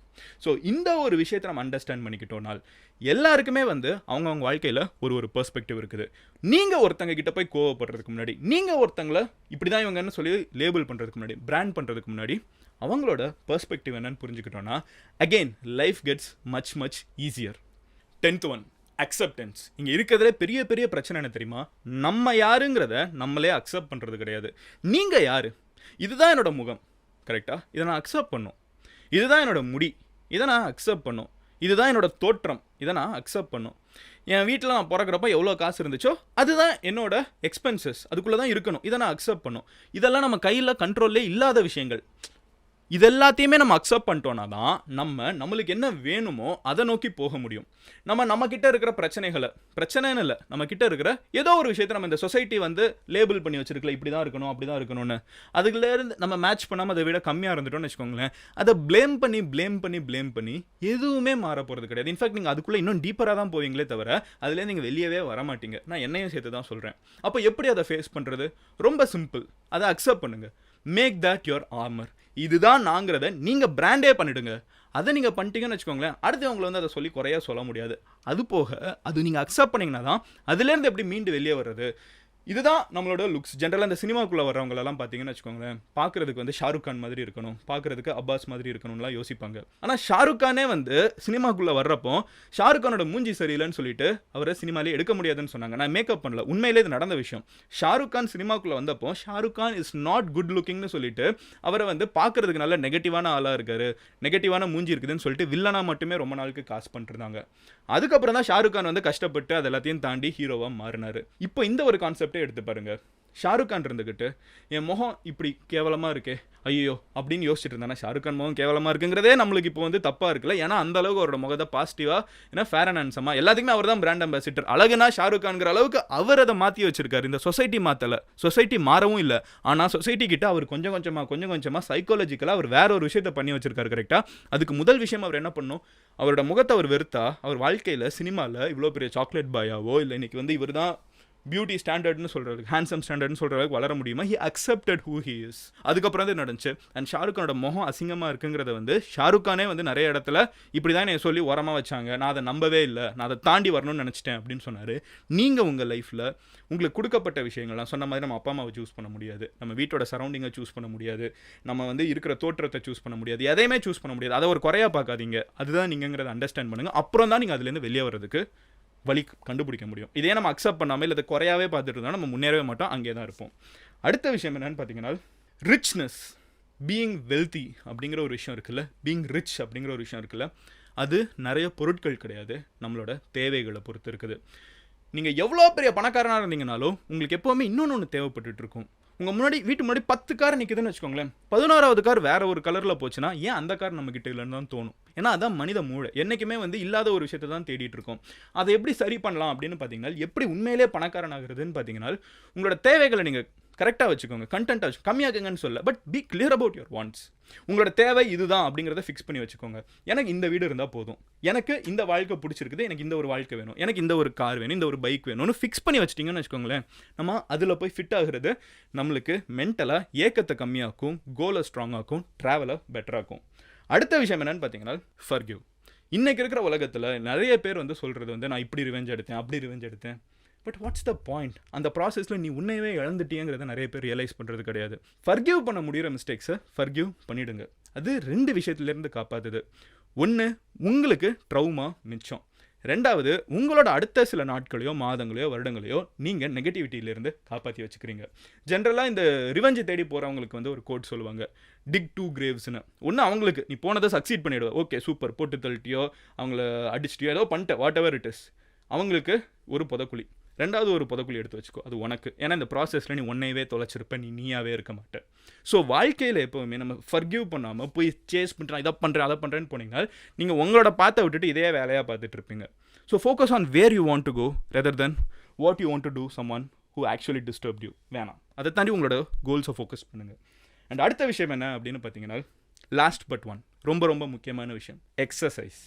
ஸோ இந்த ஒரு விஷயத்தை நம்ம அண்டர்ஸ்டாண்ட் பண்ணிக்கிட்டோம்னால் எல்லாருக்குமே வந்து அவங்கவுங்க வாழ்க்கையில் ஒரு ஒரு பெர்ஸ்பெக்டிவ் இருக்குது. நீங்கள் ஒருத்தங்க கிட்ட போய் கோவப்படுறதுக்கு முன்னாடி நீங்கள் ஒருத்தங்களை இப்படி தான் இவங்கன்னு சொல்லி லேபிள் பண்ணுறதுக்கு முன்னாடி பிராண்ட் பண்ணுறதுக்கு முன்னாடி அவங்களோட பர்ஸ்பெக்டிவ் என்னன்னு புரிஞ்சுக்கிட்டோன்னா again life gets much much easier tenth one acceptance இங்கே இருக்கிறதுல பெரிய பெரிய பிரச்சனை என்ன தெரியுமா? நம்ம யாருங்கிறத நம்மளே அக்செப்ட் பண்ணுறது கிடையாது. நீங்கள் யார்? இதுதான் என்னோட முகம். கரெக்டாக இதை நான் அக்செப்ட் பண்ணும். இதுதான் என்னோட முடி. இதை நான் அக்செப்ட் பண்ணும். இதுதான் என்னோட தோற்றம். இதை நான் அக்செப்ட் பண்ணும். என் வீட்டில் நான் பிறக்கிறப்ப எவ்வளோ காசு இருந்துச்சோ அதுதான் என்னோட எக்ஸ்பென்சஸ் அதுக்குள்ளே தான் இருக்கணும். இதை நான் அக்செப்ட் பண்ணும். இதெல்லாம் நம்ம கையில் கண்ட்ரோல்லே இல்லாத விஷயங்கள். இது எல்லாத்தையுமே நம்ம அக்செப்ட் பண்ணிட்டோன்னா தான் நம்ம நம்மளுக்கு என்ன வேணுமோ அதை நோக்கி போக முடியும். நம்ம நம்ம இருக்கிற பிரச்சனைகளை பிரச்சனைன்னு இல்லை நம்ம இருக்கிற ஏதோ ஒரு விஷயத்தை நம்ம இந்த சொசைட்டி வந்து லேபிள் பண்ணி வச்சிருக்கல இப்படி தான் இருக்கணும் அப்படி தான் இருக்கணும்னு அதுல நம்ம மேட்ச் பண்ணாமல் அதை விட கம்மியாக இருந்துட்டோம்னு வச்சுக்கோங்களேன். அதை ப்ளேம் பண்ணி ப்ளேம் பண்ணி ப்ளேம் பண்ணி எதுவுமே மாற போகிறது கிடையாது. இன்ஃபேக்ட் நீங்கள் அதுக்குள்ளே இன்னும் டீப்பராக தான் போவீங்களே தவிர அதுலேருந்து நீங்கள் வெளியவே வர மாட்டீங்க. நான் என்னையும் சேர்த்து தான் சொல்கிறேன் அப்போ எப்படி அதை ஃபேஸ் பண்ணுறது ரொம்ப சிம்பிள் அதை அக்செப்ட் பண்ணுங்கள் மேக் தட் யுவர் ஆர்மர் இதுதான் நாங்கிறத நீங்கள் பிராண்டே பண்ணிடுங்க. அதை நீங்கள் பண்ணிட்டீங்கன்னு வச்சுக்கோங்களேன் அடுத்து உங்களை வந்து அதை சொல்லி குறையா சொல்ல முடியாது. அது போக அது நீங்கள் அக்செப்ட் பண்ணீங்கன்னா தான் அதுலேருந்து எப்படி மீண்டு வெளியே வர்றது? இதுதான் நம்மளோட லுக்ஸ் ஜென்ரலாக இந்த சினிமாக்குள்ளே வர்றவங்களெல்லாம் பார்த்தீங்கன்னு வச்சுக்கோங்களேன் பார்க்குறதுக்கு வந்து ஷாருக் கான் மாதிரி இருக்கணும் பார்க்குறதுக்கு அப்பாஸ் மாதிரி இருக்கணும்லாம் யோசிப்பாங்க. ஆனால் ஷாருக் கானே வந்து சினிமாக்குள்ளே வர்றப்போ ஷாருக் கானோட மூஞ்சி சரியில்லைன்னு சொல்லிட்டு அவரை சினிமாலே எடுக்க முடியாதுன்னு சொன்னாங்க. நான் மேக்கப் பண்ணல உண்மையிலே இது நடந்த விஷயம். ஷாருக் கான் சினிமாக்குள்ளே வந்தப்போ Shahrukh Khan is not good லுக்கிங்னு சொல்லிட்டு அவரை வந்து பார்க்குறதுக்கு நல்ல நெகட்டிவான ஆளாக இருக்காரு நெகட்டிவான மூஞ்சி இருக்குதுன்னு சொல்லிட்டு வில்லனா மட்டுமே ரொம்ப நாளுக்கு காசு பண்ணிருந்தாங்க. அதுக்கப்புறம் தான் ஷாருக் கான் வந்து கஷ்டப்பட்டு அது எல்லாத்தையும் தாண்டி ஹீரோவாக மாறினார். இப்போ இந்த ஒரு கான்செப்ட் எடுத்து பாருங்க. ஷாருக் கான் இருந்துக்கிட்டு என் முகம் இப்படி கேவலமாக இருக்கே ஐயோ அப்படின்னு யோசிச்சுட்டு இருந்தானா ஷாருக் கான் முகம் கேவலமாக இருக்குங்கிறதே நம்மளுக்கு இப்போ வந்து தப்பாக இருக்குல்ல. ஏன்னா அந்த அளவுக்கு அவரோட முகத்தை பாசிட்டிவாக ஏன்னா ஃபேர் அண்ட் ஹேண்ட்ஸமா எல்லாத்துக்குமே அவர் தான் பிராண்ட் அம்பாசிடர் அழகுனா ஷாருக் கான்ங்கிற அளவுக்கு அவர் அதை மாற்றி வச்சிருக்காரு. இந்த சொசைட்டி மாற்றலை சொசைட்டி மாறவும் இல்லை. ஆனால் சொசைட்டி கிட்ட அவர் கொஞ்சம் கொஞ்சமாக கொஞ்சம் கொஞ்சமாக சைக்காலஜிக்கலாக அவர் வேற ஒரு விஷயத்தை பண்ணி வச்சிருக்காரு கரெக்டாக அதுக்கு முதல் விஷயம் அவர் என்ன பண்ணும்? அவரோட முகத்தை அவர் வெறுத்தா அவர் வாழ்க்கையில் சினிமாவில் இவ்வளோ பெரிய சாக்லேட் பாயாவோ இல்லை இன்னைக்கு வந்து இவர் தான் பியூட்டி ஸ்டாண்டர்ட்னு சொல்கிறது ஹேண்ட்ஸம் ஸ்டாண்டர்ட்னு சொல்கிற அளவுக்கு வளர முடியுமா? He accepted who he is அதுக்கப்புறம் தான் நடந்துச்சு. அண்ட் ஷாருக் கானோட முகம் அசிங்கமாக இருக்குங்கிறத வந்து ஷாருக் கானே வந்து நிறைய இடத்துல இப்படி தான் என்னை சொல்லி உரமாக வச்சாங்க. நான் அதை நம்பவே இல்லை. நான் அதை தாண்டி வரணும்னு நினச்சிட்டேன் அப்படின்னு சொன்னார். நீங்கள் உங்கள் லைஃப்பில் உங்களுக்கு கொடுக்கப்பட்ட விஷயங்கள்லாம் சொன்ன மாதிரி நம்ம அப்பா அம்மாவை சூஸ் பண்ண முடியாது. நம்ம வீட்டோட சரௌண்டிங்கை சூஸ் பண்ண முடியாது. நம்ம வந்து இருக்கிற தோற்றத்தை சூஸ் பண்ண முடியாது. எதையுமே சூஸ் பண்ண முடியாது. அதை ஒரு குறையாக பார்க்காதீங்க. அதுதான் நீங்கிறத அண்டர்ஸ்டாண்ட் பண்ணுங்கள் அப்புறம் தான் நீங்கள் அதுலேருந்து வெளியே வர்றதுக்கு வழி கண்டுபிடிக்க முடியும். இதே நம்ம அக்செப்ட் பண்ணாமல் இல்லை குறையாவே பார்த்துட்டு இருந்தால் நம்ம முன்னேறவே மாட்டோம் அங்கே தான் இருப்போம். அடுத்த விஷயம் என்னென்னு பார்த்தீங்கன்னா ரிச்னஸ் பீயிங் வெல்தி அப்படிங்கிற ஒரு விஷயம் இருக்குல்ல பீயிங் ரிச் அப்படிங்கிற ஒரு விஷயம் இருக்குல்ல அது நிறைய பொருட்கள் கிடையாது நம்மளோட தேவைகளை பொறுத்து இருக்குது. நீங்கள் எவ்வளோ பெரிய பணக்காரனாக இருந்தீங்கனாலும் உங்களுக்கு எப்போவுமே இன்னொன்று ஒன்று தேவைப்பட்டுட்டுருக்கும் உங்கள் முன்னாடி வீட்டு முன்னாடி பத்து கார் நிற்குதுன்னு வச்சுக்கோங்களேன். பதினோராவது கார் வேற ஒரு கலரில் போச்சுன்னா ஏன் அந்த கார் நம்ம கிட்ட இல்லைன்னு தான் தோணும்? ஏன்னா அதான் மனித மூளை. என்றைக்குமே வந்து இல்லாத ஒரு விஷயத்தை தான் தேடிட்டு இருக்கோம். அதை எப்படி சரி பண்ணலாம் அப்படின்னு பார்த்தீங்கன்னா எப்படி உண்மையிலே பணக்காரன் ஆகுறதுன்னு பார்த்தீங்கன்னா உங்களோட தேவைகளை நீங்கள் கரெக்டாக வச்சுக்கோங்க. கண்டென்ட்டாக வச்சு கம்மியாக்குங்கன்னு சொல்ல but be clear about your wants உங்களோட தேவை இதுதான் அப்படிங்கிறத ஃபிக்ஸ் பண்ணி வச்சுக்கோங்க. எனக்கு இந்த வீடு இருந்தால் போதும். எனக்கு இந்த வாழ்க்கை பிடிச்சிருக்குது. எனக்கு இந்த ஒரு வாழ்க்கை வேணும். எனக்கு இந்த ஒரு கார் வேணும். இந்த ஒரு பைக் வேணும்னு ஃபிக்ஸ் பண்ணி வச்சிட்டிங்கன்னு வச்சுக்கோங்களேன். நம்ம அதில் போய் ஃபிட் ஆகுறது நம்மளுக்கு மென்டலாக ஏக்கத்தை கம்மியாக்கும் கோலை ஸ்ட்ராங்காக்கும் ட்ராவலை பெட்டராக்கும் அடுத்த விஷயம் என்னன்னு பார்த்தீங்கன்னா ஃபர்கிவ் இன்றைக்கி இருக்கிற உலகத்தில் நிறைய பேர் வந்து சொல்கிறது வந்து நான் இப்படி ரிவெஞ்ச் எடுத்தேன் அப்படி ரிவெஞ்ச் எடுத்தேன். பட் வாட்ஸ் த பாயிண்ட் அந்த ப்ராசஸில் நீ உன்னையவே இழந்துட்டியங்கிறத நிறைய பேர் ரியலைஸ் பண்ணுறது கிடையாது. ஃபர்கிவ் பண்ண முடிகிற மிஸ்டேக்ஸை ஃபர்கியூ பண்ணிவிடுங்க அது ரெண்டு விஷயத்துலேருந்து காப்பாத்துது. ஒன்று உங்களுக்கு ட்ரௌமா மிச்சம். ரெண்டாவது உங்களோட அடுத்த சில நாட்களையோ மாதங்களையோ வருடங்களையோ நீங்கள் நெகட்டிவிட்டியிலேருந்து காப்பாற்றி வச்சுக்கிறீங்க. ஜென்ரலாக இந்த ரிவெஞ்சு தேடி போகிறவங்களுக்கு வந்து ஒரு கோட் சொல்லுவாங்க. டிக் டூ கிரேவ்ஸ்னு ஒன்று அவங்களுக்கு நீ போனதை சக்சீட் பண்ணிவிடுவ ஓகே சூப்பர் போட்டு தள்ளிட்டியோ அவங்கள அடிச்சிட்டியோ ஏதோ பண்ணிட்ட வாட் எவர் இட் இஸ் அவங்களுக்கு ஒரு புதக்குழி. ரெண்டாவது ஒரு புதக்குழி எடுத்து வச்சுக்கோ. அது உனக்கு. ஏன்னா இந்த ப்ராசஸில் நீ உன்னையவே தொலைச்சிருப்ப. நீ நீயாவே இருக்க மாட்டேன் ஸோ வாழ்க்கையில் எப்போவுமே நம்ம ஃபர்கியூ பண்ணாமல் போய் சேஸ் பண்ணுறேன் இதை பண்ணுறேன் அதை பண்ணுறேன்னு போனீங்கன்னா நீங்கள் உங்களோட பார்த்த விட்டுட்டு இதே வேலையாக பார்த்துட்டு இருப்பீங்க. So focus on where you want to go rather than what you want to do someone who actually disturb you வேணாம். அதை தாண்டி உங்களோட கோல்ஸை ஃபோக்கஸ் பண்ணுங்கள் அண்ட் அடுத்த விஷயம் என்ன அப்படின்னு பார்த்தீங்கன்னா லாஸ்ட் பட் ஒன் ரொம்ப ரொம்ப முக்கியமான விஷயம். எக்ஸசைஸ்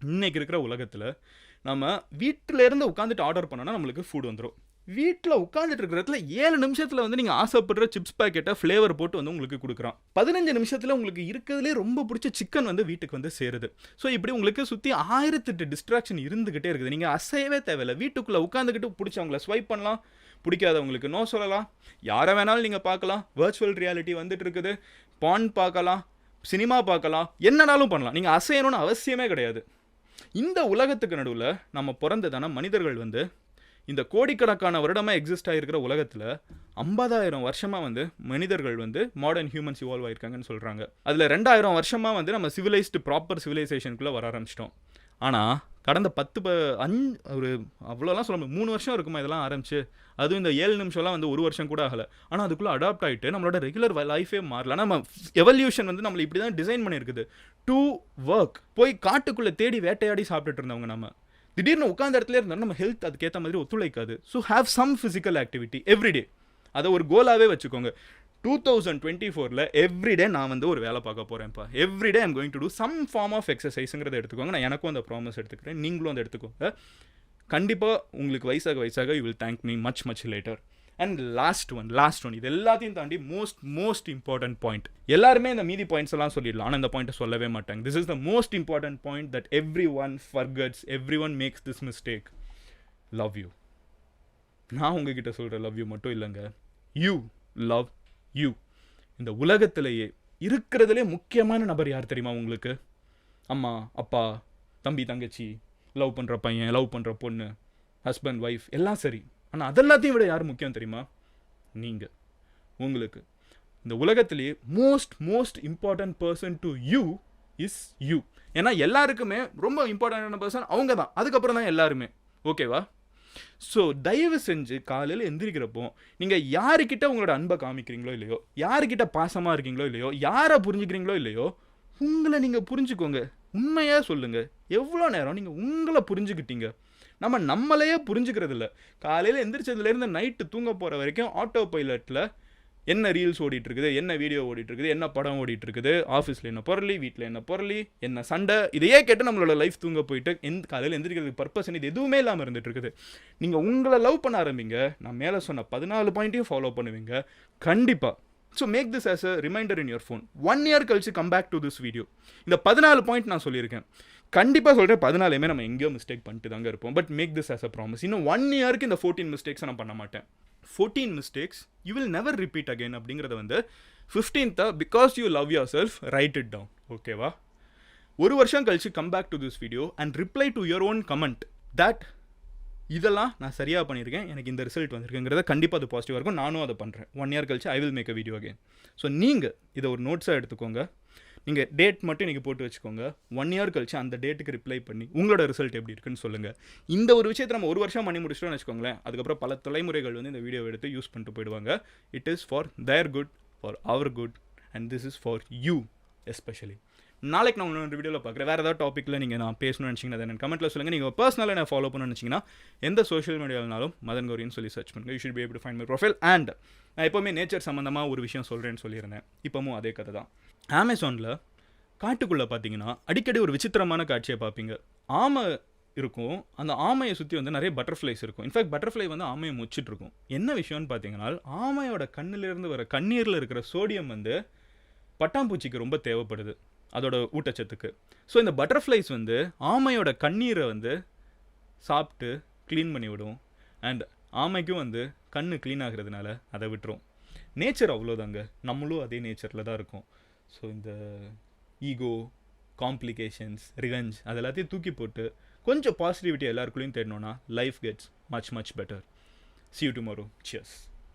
இன்னைக்கு இருக்கிற உலகத்தில் நம்ம வீட்டிலேருந்து உட்காந்துட்டு ஆர்டர் பண்ணோன்னா நம்மளுக்கு ஃபுட் வந்துடும் வீட்டில் உட்காந்துட்டு இருக்கிறதுல ஏழு நிமிஷத்தில் வந்து நீங்கள் ஆசைப்படுற சிப்ஸ் பேக்கெட்டை ஃப்ளேவர் போட்டு வந்து உங்களுக்கு கொடுக்குறான். பதினஞ்சு நிமிஷத்தில் உங்களுக்கு இருக்கிறதுலே ரொம்ப பிடிச்ச சிக்கன் வந்து வீட்டுக்கு வந்து சேருது. ஸோ இப்படி உங்களுக்கு சுற்றி ஆயிரத்தெட்டு டிஸ்ட்ராக்ஷன் இருந்துக்கிட்டே இருக்குது. நீங்கள் அசையவே தேவையில்லை. வீட்டுக்குள்ளே உட்காந்துக்கிட்டு பிடிச்சவங்கள ஸ்வைப் பண்ணலாம். பிடிக்காதவங்களுக்கு நோ சொல்லலாம். யாரை வேணாலும் நீங்கள் பார்க்கலாம். வர்ச்சுவல் ரியாலிட்டி வந்துட்டு இருக்குது. பான் பார்க்கலாம். சினிமா பார்க்கலாம். என்னனாலும் பண்ணலாம். நீங்கள் அசையணும்னு அவசியமே கிடையாது. இந்த உலகத்துக்கு நடுவில் நம்ம பிறந்ததான மனிதர்கள் வந்து இந்த கோடிக்கணக்கான வருடமாக எக்ஸிஸ்ட் ஆகிருக்கிற உலகத்தில் ஐம்பதாயிரம் வருஷமாக வந்து மனிதர்கள் வந்து மாடர்ன் ஹியூமன்ஸ் இவால்வ் ஆயிருக்காங்கன்னு சொல்கிறாங்க அதில் ரெண்டாயிரம் வருஷமாக வந்து நம்ம சிவிலைஸ்டு ப்ராப்பர் சிவிலைசேஷனுக்குள்ளே வர ஆரம்பிச்சிட்டோம். ஆனால் கடந்த பத்து ப அஞ்சு ஒரு அவ்வளோலாம் சொல்ல முடியும் மூணு வருஷம் இருக்குமா இதெல்லாம் ஆரம்பிச்சு? அதுவும் இந்த ஏழு நிமிஷம்லாம் வந்து ஒரு வருஷம் கூட ஆகலை. ஆனால் அதுக்குள்ளே அடாப்ட் ஆகிட்டு நம்மளோட ரெகுலர் லைஃபே மாறல. நம்ம எவல்யூஷன் வந்து நம்மளை இப்படி தான் டிசைன் பண்ணியிருக்குது. டூ ஒர்க் போய் காட்டுக்குள்ளே தேடி வேட்டையாடி சாப்பிட்டுட்டு இருந்தவங்க நம்ம. திடீர்னு உட்காந்த இடத்துல இருந்தாலும் நம்ம ஹெல்த் அதுக்கேற்ற மாதிரி ஒத்துழைக்காது. So have some physical activity everyday அதை ஒரு கோலாகவே வச்சுக்கோங்க. டூ தௌசண்ட் டுவெண்ட்டி ஃபோரில் எவ்ரிடே நான் வந்து ஒரு வேலை பார்க்க போகிறேன்ப்பா everyday I'm going to do some form of எக்ஸசைஸுங்கிறத எடுத்துக்கோங்க. நான் எனக்கும் அந்த ப்ராமிஸ் எடுத்துக்கிறேன். நீங்களும் அதை எடுத்துக்கோங்க. கண்டிப்பாக உங்களுக்கு வயசாக வயசாக you will thank me much much later and last one last one இது எல்லாத்தையும் தாண்டி மோஸ்ட் மோஸ்ட் இம்பார்ட்டன்ட் பாயிண்ட் எல்லாருமே இந்த மீதி பாயிண்ட்ஸ் எல்லாம் சொல்லிடலாம். ஆனால் இந்த பாயிண்ட்டை சொல்லவே மாட்டாங்க. This is the most important point that everyone forgets everyone makes this mistake love you நான் உங்ககிட்ட சொல்கிற லவ் யூ மட்டும் இல்லைங்க. You love you. இந்த உலகத்திலேயே இருக்கிறதுலே முக்கியமான நபர் யார் தெரியுமா உங்களுக்கு? அம்மா அப்பா தம்பி தங்கச்சி லவ் பண்ணுற பையன் லவ் பண்ணுற பொண்ணு ஹஸ்பண்ட் ஒய்ஃப் எல்லாம் சரி. ஆனால் அதெல்லாத்தையும் விட யார் முக்கியம் தெரியுமா? நீங்கள் உங்களுக்கு. இந்த உலகத்திலேயே most most important person to you is you ஏன்னா எல்லாருக்குமே ரொம்ப இம்பார்ட்டண்டான பர்சன் அவங்க தான். அதுக்கப்புறம் தான் எல்லாருமே. ஓகேவா? ஸோ தயவு செஞ்சு காலையில் எந்திரிக்கிறப்போ நீங்கள் யாருக்கிட்ட உங்களோட அன்பை காமிக்கிறீங்களோ இல்லையோ யாருக்கிட்ட பாசமாக இருக்கீங்களோ இல்லையோ யாரை புரிஞ்சுக்கிறீங்களோ இல்லையோ உங்களை நீங்கள் புரிஞ்சுக்கோங்க. உண்மையாக சொல்லுங்கள் எவ்வளோ நேரம் நீங்கள் உங்களை புரிஞ்சுக்கிட்டீங்க? நம்ம நம்மளையே புரிஞ்சுக்கிறது இல்லை காலையில் எந்திரிச்சதுலேருந்து நைட்டு தூங்க போகிற வரைக்கும் ஆட்டோ பைலட்டில் என்ன ரீல்ஸ் ஓடிட்டுருக்குது என்ன வீடியோ ஓடிட்டுருக்குது என்ன படம் ஓடிட்டுருக்குது ஆஃபீஸில் என்ன பொருளி வீட்டில் என்ன பொருளி என்ன சண்டை இதையே கேட்டு நம்மளோட லைஃப் தூங்க போயிட்டு எந்த காலையில் எந்திரிக்கிறதுக்கு பர்பஸ் இது எதுவுமே இல்லாமல் இருந்துட்டு இருக்குது நீங்கள் உங்களை லவ் பண்ண ஆரம்பிங்க நான் மேலே சொன்ன பதினாலு பாயிண்ட்டையும் ஃபாலோ பண்ணுவீங்க. கண்டிப்பாக so make this as a reminder in your phone one year கழிச்சு come back to this video இந்த பதினாலு பாயிண்ட் நான் சொல்லியிருக்கேன். கண்டிப்பாக சொல்கிறேன் பதினாலுமே நம்ம எங்கேயோ மிஸ்டேக் பண்ணிட்டு தாங்க இருப்போம். But make this as a promise இன்னும் ஒன் இயருக்கு இந்த ஃபோர்டீன் மிஸ்டேக்ஸ் நான் பண்ண மாட்டேன். Fourteen mistakes you will never repeat again அப்படிங்கிறத வந்து ஃபிஃப்டீன்த்தா because you love yourself write it down ஓகேவா ஒரு வருஷம் கழிச்சு come back to this video and reply to your own comment that இதெல்லாம் நான் சரியாக பண்ணியிருக்கேன் எனக்கு இந்த ரிசல்ட் வந்திருக்குங்கிறத கண்டிப்பாக அது பாசிட்டிவாக இருக்கும். நானும் அதை பண்ணுறேன் ஒன் இயர் கழிச்சு I will make a video again so நீங்கள் இதை ஒரு நோட்ஸாக எடுத்துக்கோங்க. நீங்கள் டேட் மட்டும் இன்றைக்கி போட்டு வச்சுக்கோங்க. ஒன் இயர் கழிச்சு அந்த டேட்டுக்கு ரிப்ளை பண்ணி உங்களோட ரிசல்ட் எப்படி இருக்குன்னு சொல்லுங்கள் இந்த ஒரு விஷயத்தை நம்ம ஒரு வருஷம் பண்ணி முடிச்சிட்டோம்னு வச்சுக்கோங்களேன் அதுக்கப்புறம் பல தலைமுறைகள் வந்து இந்த வீடியோ எடுத்து யூஸ் பண்ணிட்டு போயிடுவாங்க. It is for their good for our good and this is for you especially நாளைக்கு நான் உங்களோட வீடியோவில் பார்க்குறேன். வேறு ஏதாவது டாப்பிக்கில் நீங்கள் நான் பேசணும்னு நினச்சிங்கன்னா அதை கமெண்ட்டில் சொல்லுங்கள் நீங்கள் பர்சனலாக என்ன ஃபாலோ பண்ணணும்னு நினச்சிங்கன்னா எந்த சோஷியல் மீடியாவினாலும் மதன் கௌரின்னு சொல்லி சர்ச் பண்ணுங்கள் you should be able find my profile and நான் எப்போவுமே நேச்சர் சம்மந்தமாக ஒரு விஷயம் சொல்கிறேன்னு சொல்லியிருந்தேன். இப்போவும் அதே கதை தான். அமேசானில் காட்டுக்குள்ளே பார்த்தீங்கன்னா அடிக்கடி ஒரு விசித்திரமான காட்சியை பார்ப்பீங்க ஆமை இருக்கும். அந்த ஆமையை சுற்றி வந்து நிறைய பட்டர்ஃப்ளைஸ் இருக்கும். இன்ஃபேக்ட் பட்டர்ஃப்ளை வந்து ஆமையை முச்சிட்டு இருக்கும் என்ன விஷயம்னு பார்த்தீங்கன்னா ஆமையோட கண்ணிலிருந்து வர கண்ணீரில் இருக்கிற சோடியம் வந்து பட்டாம்பூச்சிக்கு ரொம்ப தேவைப்படுது. அதோட ஊட்டச்சத்துக்கு. ஸோ இந்த பட்டர்ஃப்ளைஸ் வந்து ஆமையோட கண்ணீரை வந்து சாப்பிட்டு க்ளீன் பண்ணி விடும். அண்ட் ஆமைக்கும் வந்து கண்ணு க்ளீன் ஆகிறதுனால அதை விட்டுரும். நேச்சர் அவ்வளோதாங்க. நம்மளும் அதே நேச்சரில் தான் இருக்கும். ஸோ இந்த ஈகோ காம்ப்ளிகேஷன்ஸ் ரிவெஞ்ச் அது எல்லாத்தையும் தூக்கி போட்டு கொஞ்சம் பாசிட்டிவிட்டி எல்லாருக்குள்ளேயும் தேடணும்னா life gets much much better see you tomorrow cheers